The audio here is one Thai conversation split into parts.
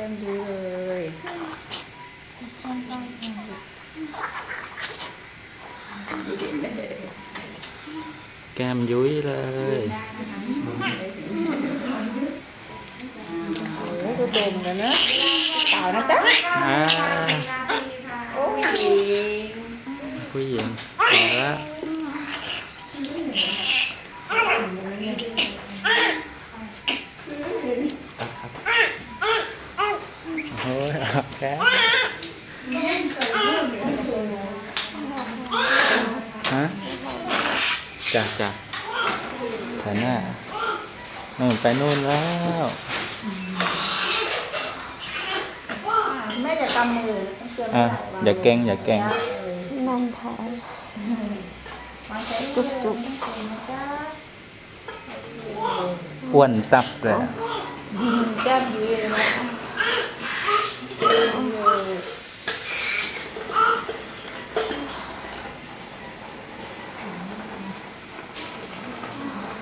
ก้มยุ้ยเลยเด่นเลยแก้มยุ้ยเลยโอ้โหตัวดมเลยนะเปล่านะจ๊ะ อ่า โอ้ย ผู้หญิงเอาละโอ้ยเอาแค่ฮะ จ้ะจ้ะถ่ายหน้านู่นไปนู่นแล้วแม่อย่ากำมือต้องเตือนอะอย่าเก่งอย่าเก่งนั่นท้ายมาใช้จุกจุกอ้วนตับเลยอะแก้มยุ้ยเลยนะ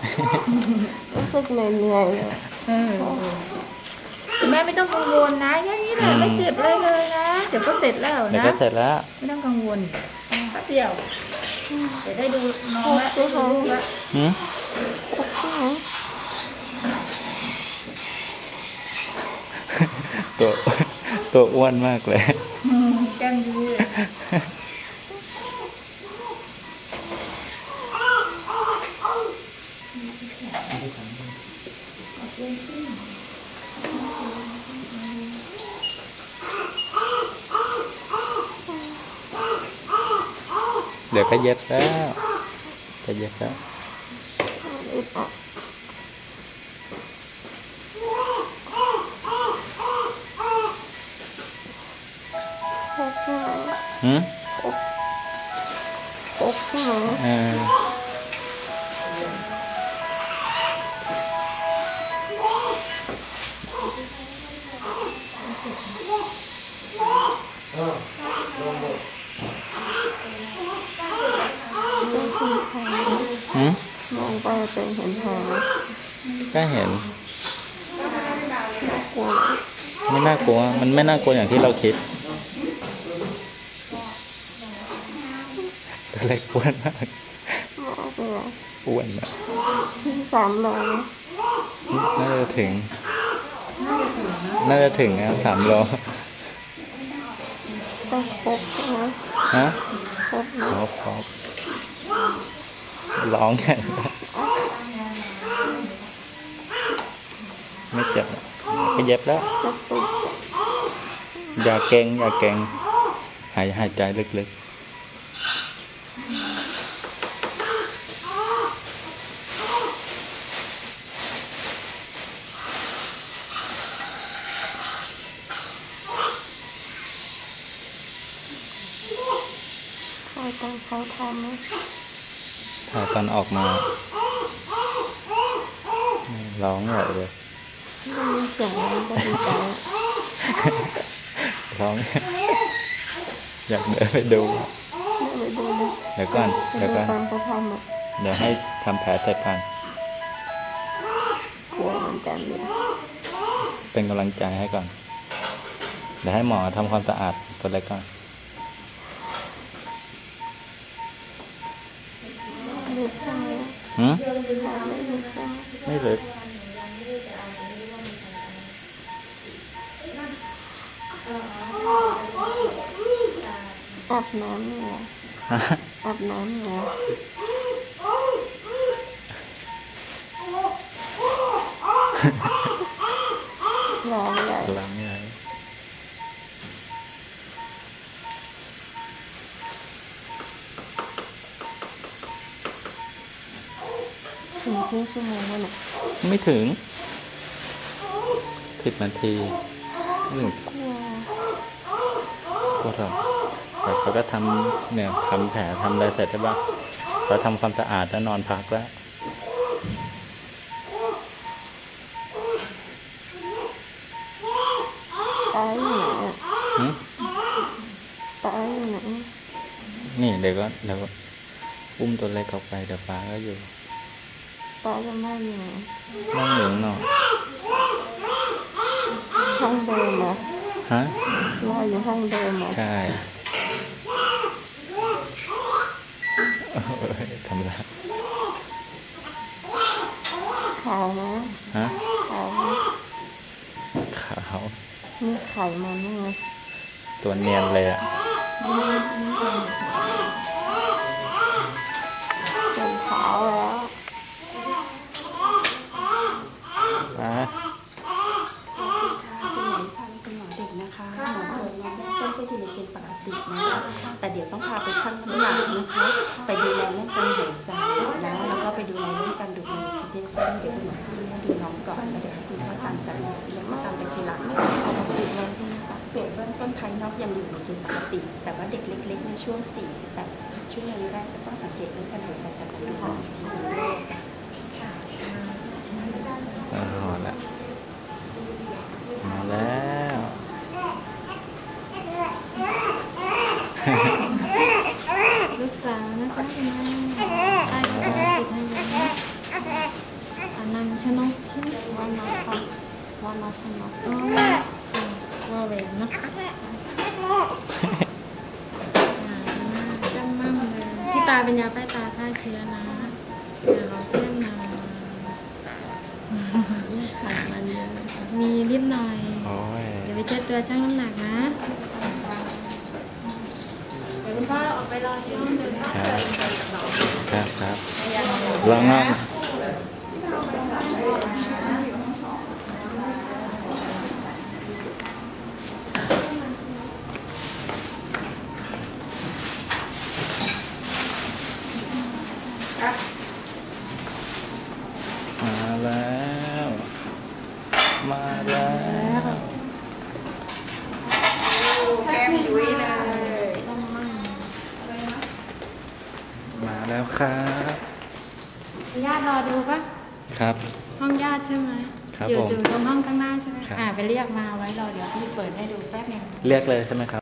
หมอเด็กดูแป๊บหนึ่งเดี๋ยวก็โล่งนะเดี๋ยวดูแม่ดูน้องนะจ๊ะอ้าวขึ้นไม่เสร็จเลยนี่กำกำฝั่งนี้ฝั่งนู้นอย่าไปเก่งมันจุกเอาไปตอนดันออกมาหายใจไม่ออกตอนนี้หายใจโล่งไหมก็นิดนึงรู้สึกเหนื่อยๆเลยเออแม่ไม่ต้องกังวลนะแค่นี้แหละไม่เจ็บเลยเลยนะเดี๋ยวก็เสร็จแล้วเดี๋ยวนะก็เสร็จแล้ว ไม่ต้องกังวลแป๊บเดียวเดี๋ยวได้ดูน้องแล้วได้ดูลูกแล้วหืมจุกใช่ไหมตัวตัวอ้วนมากเลย อืมแก้มยืด เดี๋ยวก็เย็บแก็เห็นกลัวไม่น่ากลัว มันไม่น่ากลัวอย่างที่เราคิดตัวเล็กอ้วนมากหมอเป็นไรอ้วนอะสามโลไหมน่าจะถึง น่าจะถึงนะสามโลแต่พกใช่ไหมฮะพกนะครบครบร้องไง ไม่เจ็บหรอกก็เย็บแล้วจะตุกอย่าเก่งอย่าเก่งหายหายใจลึกใครต้องเขาทำไหมๆถ้าตอนออกมาร้องใหญ่เลย มันมีเสียงอะไรก็ดีใจร้องอยากเดินไปดูไม่ไปดูเลยเดี๋ยวก่อนไปเดี๋ยวดูก่อนตอนเขาทำอะเดี๋ยวให้ทำแผลเสร็จก่อนกลัวเหมือนกันเนี่ยเป็นกำลังใจให้ก่อน เดี๋ยวให้หมอทำความสะอาดตัวเล็กก่อนลึกใช่ไหมหืมไม่ลึกใช่ไหมไม่ลึก อาบน้ำเหรอฮะอาบน้ำเหรอร้องใหญ่ล้างใหญ่ถึงครึ่งชั่วโมงแล้วเนี่ยไม่ถึงสิบนาทีหนึ่งกลัว พวกเราแต่เขาก็ทำเนี่ยทำแผลทำอะไรเสร็จใช่ปะเขาทำความสะอาดแล้วนอนพักแล้วตาอยู่ไหนอะหึตาอยู่ไหนนี่เดี๋ยวก็เดี๋ยวก็อุ้มตัวเล็กออกไปเดี๋ยวฟ้าก็อยู่ตาจะไม่อยู่ไหนนั่งหนึ่งหน่อยห้องเดิมเหรอฮะ รออยู่ห้องเดิมเหรอใช่โอ้ยทำไรขาวนะฮะขาวนะขาวมีไข่มันบ้างไหมตัวเนียนเลยอะ หนักนะคะ ไปดูแลเรื่องการหายใจนะแล้วก็ไปดูแลเรื่องการดูดนมคิดเดชั่นเดี๋ยวคุณหมอดูน้องก่อนแล้วเดี๋ยวให้คุณพ่อตามกันเดี๋ยวมาตามไปทีหลังนะคะเอามาดูแล้วใช่ไหมคะตรวจเบื้องต้นภายนอกยังอยู่ในเกณฑ์ปกติ แต่ว่าเด็กเล็กๆในช่วง 48 ช่วโมงแรกก็ต้องสังเกตเรื่องการหายใจกับการดูดนมอีกทีหนึงด้วยจ้ะ เออหอ ลูกสาวนะคะคุณแม่ไอ้ก็ได้ติดให้ยังนะอันนั้นชนกชื่อวานาค่ะวานาชนกอ๋อว่าเวรนะจำมั่งเลยพี่ตาเป็นยาใต้ตาฆ่าเชื้อนะอย่าเราเพื่อนนะไขมันเยอะมีนิดหน่อยโอ้ยเดี๋ยวไปเช็ดตัวชั่งน้ำหนักนะเดี๋ยว คุณพ่อออกไปรอที่ห้องเดินครับครับครับลองนั่งมาแล้ว มาแล้ว ต้องมั่ง มา แล้วครับญาติรอดูปะครับ ห้องญาติใช่ไหมครับอยู่ผม อยู่ตรงห้องข้างหน้าใช่ไหมครับ อ่าไปเรียกมาไว้รอเดี๋ยวพี่เปิดให้ดูแป๊บหนึง เรียกเลยใช่ไหมครับ